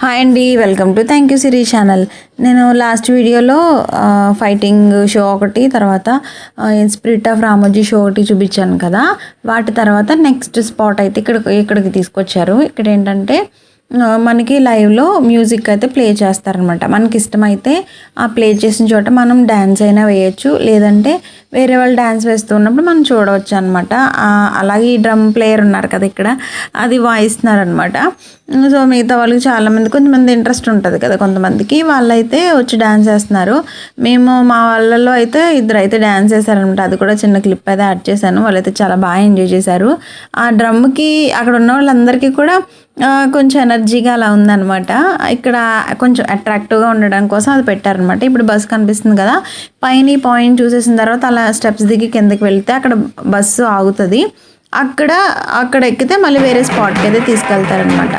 Hi అండి welcome to thank you Siri channel నేను last వీడియోలో ఫైటింగ్ షో ఒకటి తర్వాత స్పిరిట్ ఆఫ్ రామోజీ షో ఒకటి చూపించాను కదా. వాటి తర్వాత నెక్స్ట్ స్పాట్ అయితే ఇక్కడ ఇక్కడికి తీసుకొచ్చారు. ఇక్కడ ఏంటంటే మనకి లైవ్లో మ్యూజిక్ అయితే ప్లే చేస్తారనమాట మనకి ఇష్టమైతే ఆ ప్లే చేసిన చోట మనం డ్యాన్స్ అయినా వేయచ్చు. లేదంటే వేరే వాళ్ళు డ్యాన్స్ వేస్తున్నప్పుడు మనం చూడవచ్చు అనమాట అలాగే ఈ డ్రమ్ ప్లేయర్ ఉన్నారు కదా ఇక్కడ అది వాయిస్తున్నారు అనమాట సో మిగతా వాళ్ళకి చాలామంది కొంతమంది ఇంట్రెస్ట్ ఉంటుంది కదా కొంతమందికి. వాళ్ళైతే వచ్చి డ్యాన్స్ వేస్తున్నారు మేము మా వాళ్ళలో అయితే ఇద్దరు అయితే డ్యాన్స్ వేశారనమాట అది కూడా చిన్న క్లిప్ అయితే యాడ్ చేశాను. వాళ్ళైతే చాలా బాగా ఎంజాయ్ చేశారు. ఆ డ్రమ్కి అక్కడ ఉన్న వాళ్ళందరికీ కూడా కొంచెం ఎనర్జీగా అలా ఉందన్నమాట. ఇక్కడ కొంచెం అట్రాక్టివ్గా ఉండడం కోసం అది పెట్టారనమాట ఇప్పుడు బస్సు కనిపిస్తుంది కదా పైన ఈ పాయింట్ చూసేసిన తర్వాత అలా స్టెప్స్ దిగి కిందకి వెళ్తే అక్కడ బస్సు ఆగుతుంది. అక్కడ అక్కడ ఎక్కితే మళ్ళీ వేరే స్పాట్కి అయితే తీసుకెళ్తారనమాట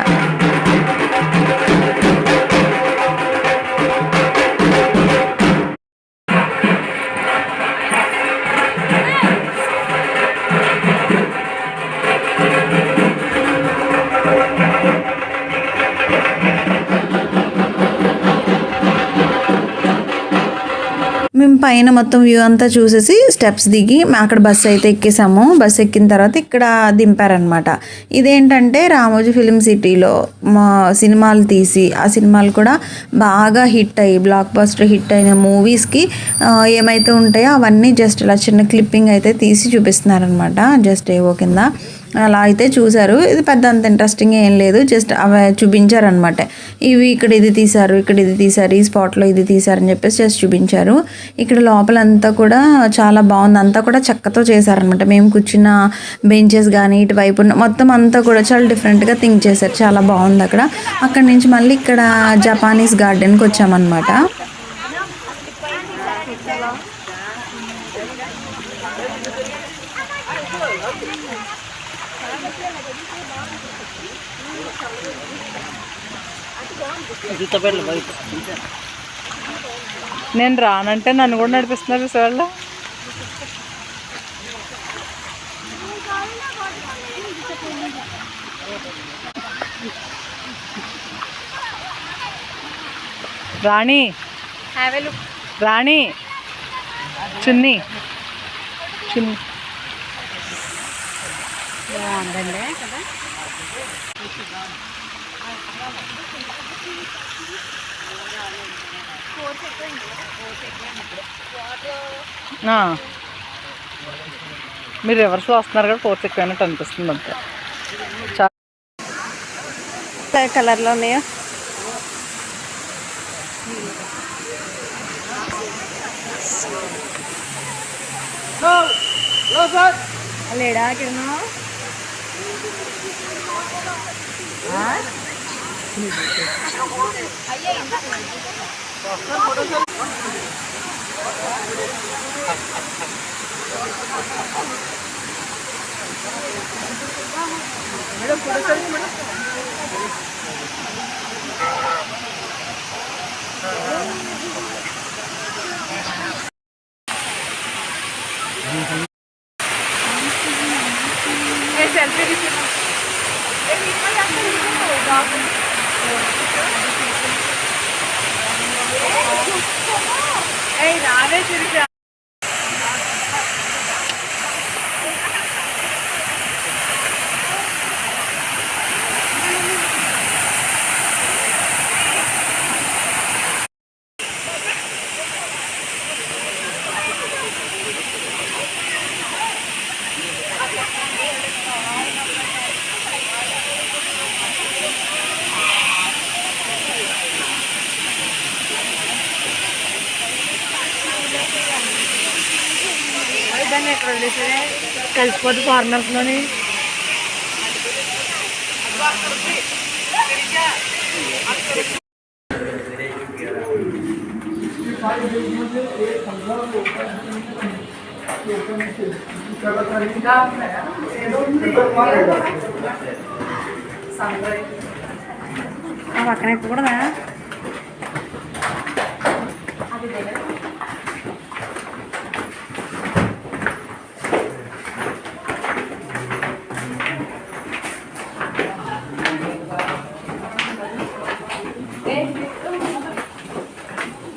పైన మొత్తం వ్యూ అంతా చూసేసి స్టెప్స్ దిగి అక్కడ బస్సు అయితే ఎక్కేసాము. బస్సు ఎక్కిన తర్వాత ఇక్కడ దింపారనమాట ఇదేంటంటే రామోజీ ఫిలిం సిటీలో మా సినిమాలు తీసి ఆ సినిమాలు కూడా బాగా హిట్ అయ్యి బ్లాక్ బస్టర్ హిట్ అయిన మూవీస్కి ఏమైతే ఉంటాయో అవన్నీ జస్ట్ ఇలా చిన్న క్లిప్పింగ్ అయితే తీసి చూపిస్తున్నారనమాట జస్ట్ ఏవో కింద. అలా అయితే చూశారు. ఇది పెద్ద అంత ఇంట్రెస్టింగ్ ఏం లేదు. జస్ట్ అవి చూపించారనమాట ఇవి ఇక్కడ ఇది తీశారు ఇక్కడ ఇది తీశారు ఈ స్పాట్లో ఇది తీశారని చెప్పేసి జస్ట్ చూపించారు. ఇక్కడ లోపలంతా కూడా చాలా బాగుంది. అంతా కూడా చెక్కతో చేశారనమాట మేము కూర్చున్న బెంచెస్ కానీ ఇటువైపు ఉన్న- మొత్తం అంతా కూడా చాలా డిఫరెంట్గా థింక్ చేశారు. చాలా బాగుంది అక్కడ. అక్కడ నుంచి మళ్ళీ ఇక్కడ జపానీస్ గార్డెన్కి వచ్చామన్నమాట. నేను రానంటే నన్ను కూడా నడిపిస్తున్నారు సార్లు రాణి. రాణి. చున్ని. చున్ని ఆ. మీరు రివర్స్లో వస్తున్నారు కదా ఫోర్త్ ఎక్కువైనట్టు అనిపిస్తుంది అంతే. చాలా కలర్లో ఉన్నాయో? లేడా కిరణ్? হ্যাঁ ম্যাডাম ফটো চাই ম্যাডাম হ্যাঁ Obrigada. ఎక్కడ వదిలేసారే కలిసిపోతే ఫారినర్స్లోని ఆ పక్కన ఎక్కకూడదా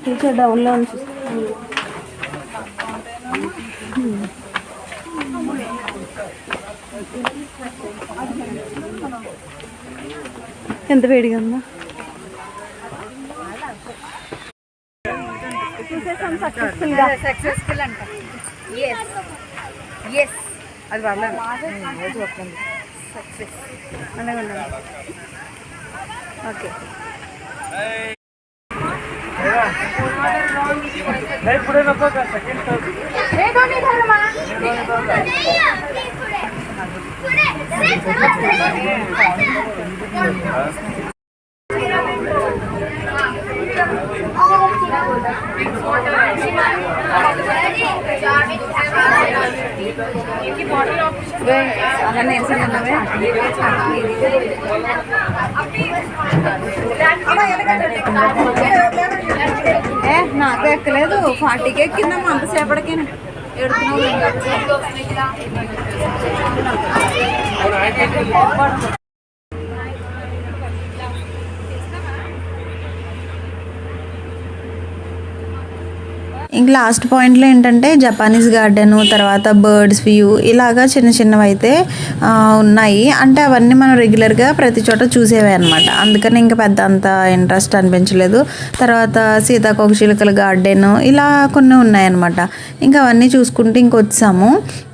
టీచర్ డౌన్లో ఉంచి ఎంత వేడిగా ఉందా? సక్సెస్ఫుల్ అంట. ఎస్ ఎస్ అది పర్లేదు సక్సెస్ అలాగే नाही पुढे नको का सेकंड हे दोन्ही धर्म पुढे నేర్చుకుని ఉన్నవే ఏ నాకు ఎక్కలేదు ఫార్టీకి ఎక్కిందమ్మా అంతసేపటికి ఇంక లాస్ట్ పాయింట్లో ఏంటంటే జపానీస్ గార్డెను తర్వాత బర్డ్స్ వ్యూ ఇలాగా చిన్న చిన్నవి అయితే ఉన్నాయి. అంటే అవన్నీ మనం రెగ్యులర్గా ప్రతి చోట చూసేవే అనమాట అందుకని ఇంకా పెద్ద అంత ఇంట్రెస్ట్ అనిపించలేదు. తర్వాత సీతాకోకచిలుకల గార్డెను ఇలా కొన్ని ఉన్నాయన్నమాట ఇంకా అవన్నీ చూసుకుంటూ ఇంకొచ్చాము.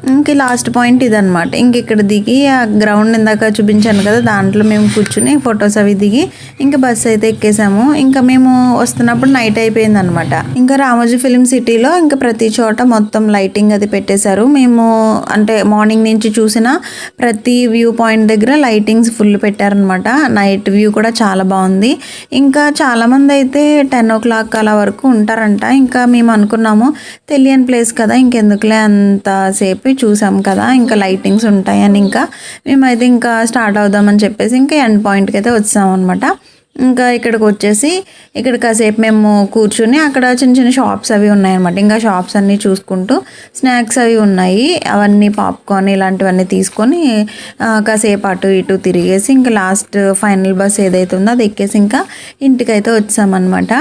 ఇంక లాస్ట్ పాయింట్ ఇదనమాట ఇంక ఇక్కడ దిగి ఆ గ్రౌండ్ ఇందాక చూపించాను కదా దాంట్లో మేము కూర్చుని ఫొటోస్ అవి దిగి ఇంకా బస్సు అయితే ఎక్కేసాము. ఇంకా మేము వస్తున్నప్పుడు నైట్ అయిపోయింది అనమాట ఇంకా రామోజీ ఫిలిం సిటీలో ఇంకా ప్రతి చోట మొత్తం లైటింగ్ అది పెట్టేశారు. మేము అంటే మార్నింగ్ నుంచి చూసిన ప్రతి వ్యూ పాయింట్ దగ్గర లైటింగ్స్ ఫుల్ పెట్టారనమాట నైట్ వ్యూ కూడా చాలా బాగుంది. ఇంకా చాలామంది అయితే టెన్ ఓ క్లాక్ అలా వరకు ఉంటారంట. ఇంకా మేము అనుకున్నాము తెలియని ప్లేస్ కదా ఇంకెందుకులే అంతసేపు చూసాం కదా ఇంకా లైటింగ్స్ ఉంటాయని ఇంకా. మేమైతే ఇంకా స్టార్ట్ అవుదామని చెప్పేసి ఇంకా ఎండ్ పాయింట్కి అయితే వచ్చాం అనమాట ఇంకా ఇక్కడికి వచ్చేసి ఇక్కడ కాసేపు మేము కూర్చుని అక్కడ చిన్న చిన్న షాప్స్ అవి ఉన్నాయన్నమాట ఇంకా షాప్స్ అన్నీ చూసుకుంటూ స్నాక్స్ అవి ఉన్నాయి. అవన్నీ పాప్కార్న్ ఇలాంటివన్నీ తీసుకొని కాసేపు అటు ఇటు తిరిగేసి ఇంకా లాస్ట్ ఫైనల్ బస్ ఏదైతే ఉందో అది ఎక్కేసి ఇంకా ఇంటికైతే వచ్చామన్నమాట.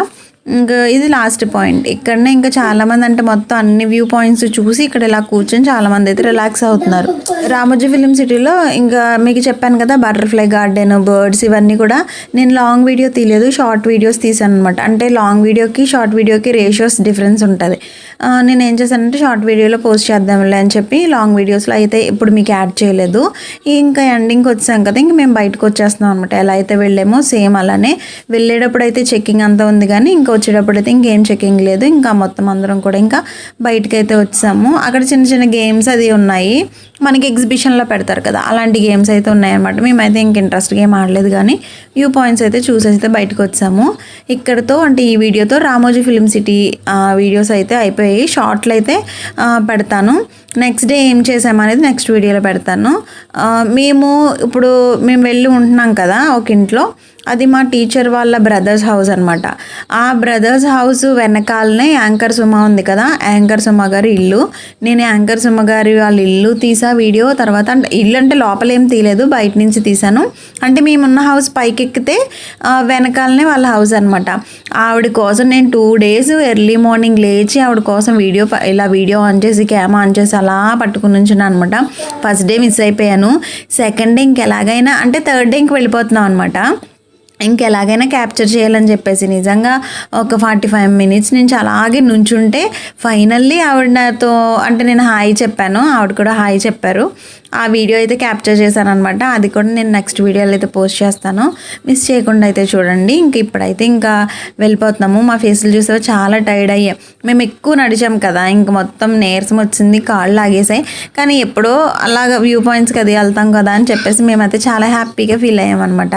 ఇంకా ఇది లాస్ట్ పాయింట్ ఇక్కడనే ఇంకా చాలా మంది అంటే మొత్తం అన్ని వ్యూ పాయింట్స్ చూసి ఇక్కడ ఇలా కూర్చొని చాలా మంది అయితే రిలాక్స్ అవుతున్నారు. రామోజీ ఫిలిం సిటీలో ఇంకా మీకు చెప్పాను కదా బటర్ఫ్లై గార్డెన్ బర్డ్స్ ఇవన్నీ కూడా నేను లాంగ్ వీడియో తీయలేదు షార్ట్ వీడియోస్ తీసాను అనమాట అంటే లాంగ్ వీడియోకి షార్ట్ వీడియోకి రేషియోస్ డిఫరెన్స్ ఉంటుంది. నేను ఏం చేశానంటే షార్ట్ వీడియోలో పోస్ట్ చేద్దాంలే అని చెప్పి లాంగ్ వీడియోస్లో అయితే ఇప్పుడు మీకు యాడ్ చేయలేదు. ఇంకా ఎండింగ్కి వచ్చాం కదా ఇంక మేము బయటకు వచ్చేస్తున్నాం అనమాట ఎలా అయితే వెళ్ళామో సేమ్ అలానే. వెళ్ళేటప్పుడు అయితే చెక్కింగ్ అంతా ఉంది కానీ ఇంకా వచ్చేటప్పుడు అయితే ఇంకేం చెక్కింగ్ లేదు. ఇంకా మొత్తం అందరం కూడా ఇంకా బయటకైతే అయితే వచ్చాము. అక్కడ చిన్న చిన్న గేమ్స్ అది ఉన్నాయి. మనకి ఎగ్జిబిషన్లో పెడతారు కదా అలాంటి గేమ్స్ అయితే ఉన్నాయన్నమాట. మేమైతే ఇంక ఇంట్రెస్ట్గా ఏం ఆడలేదు కానీ వ్యూ పాయింట్స్ అయితే చూసేసి బయటకు వచ్చాము. ఇక్కడతో అంటే ఈ వీడియోతో రామోజీ ఫిలిం సిటీ వీడియోస్ అయితే అయిపోయాయి. షార్ట్లు అయితే పెడతాను. నెక్స్ట్ డే ఏం చేసామనేది నెక్స్ట్ వీడియోలో పెడతాను. మేము ఇప్పుడు మేము వెళ్ళి ఉంటున్నాం కదా ఒక ఇంట్లో. అది మా టీచర్ వాళ్ళ బ్రదర్స్ హౌస్ అనమాట ఆ బ్రదర్స్ హౌస్ వెనకాలనే యాంకర్ సుమ ఉంది కదా యాంకర్ సుమ గారి ఇల్లు. నేను యాంకర్ సుమ గారి వాళ్ళ ఇల్లు తీసా వీడియో తర్వాత ఇల్లు అంటే లోపల ఏం తీయలేదు బయట నుంచి తీసాను. అంటే మేమున్న హౌస్ పైకి ఎక్కితే వెనకాలనే వాళ్ళ హౌస్ అనమాట ఆవిడ కోసం నేను టూ డేస్ ఎర్లీ మార్నింగ్ లేచి ఆవిడ కోసం వీడియో ఇలా వీడియో ఆన్ చేసి క్యామ్ ఆన్ చేసి అలా పట్టుకుని ఉంచున్నాను అనమాట ఫస్ట్ డే మిస్ అయిపోయాను. సెకండ్ డే ఇంకెలాగైనా అంటే థర్డ్ డే ఇంక వెళ్ళిపోతున్నాం అనమాట ఇంకెలాగైనా క్యాప్చర్ చేయాలని చెప్పేసి నిజంగా ఒక ఫార్టీ ఫైవ్ మినిట్స్ నుంచి అలాగే నుంచుంటే ఫైనల్లీ ఆవిడ నాతో అంటే నేను హాయ్ చెప్పాను ఆవిడ కూడా హాయ్ చెప్పారు. ఆ వీడియో అయితే క్యాప్చర్ చేశాను అనమాట అది కూడా నేను నెక్స్ట్ వీడియోలో అయితే పోస్ట్ చేస్తాను. మిస్ చేయకుండా అయితే చూడండి. ఇంక ఇప్పుడైతే ఇంకా వెళ్ళిపోతున్నాము. మా ఫేస్లు చూసే చాలా టైర్డ్ అయ్యాం మేము ఎక్కువ నడిచాం కదా ఇంక మొత్తం నీరసం వచ్చింది కాళ్ళు లాగేసాయి. కానీ ఎప్పుడో అలాగ వ్యూ పాయింట్స్కి అది వెళ్తాం కదా అని చెప్పేసి మేమైతే చాలా హ్యాపీగా ఫీల్ అయ్యాం అనమాట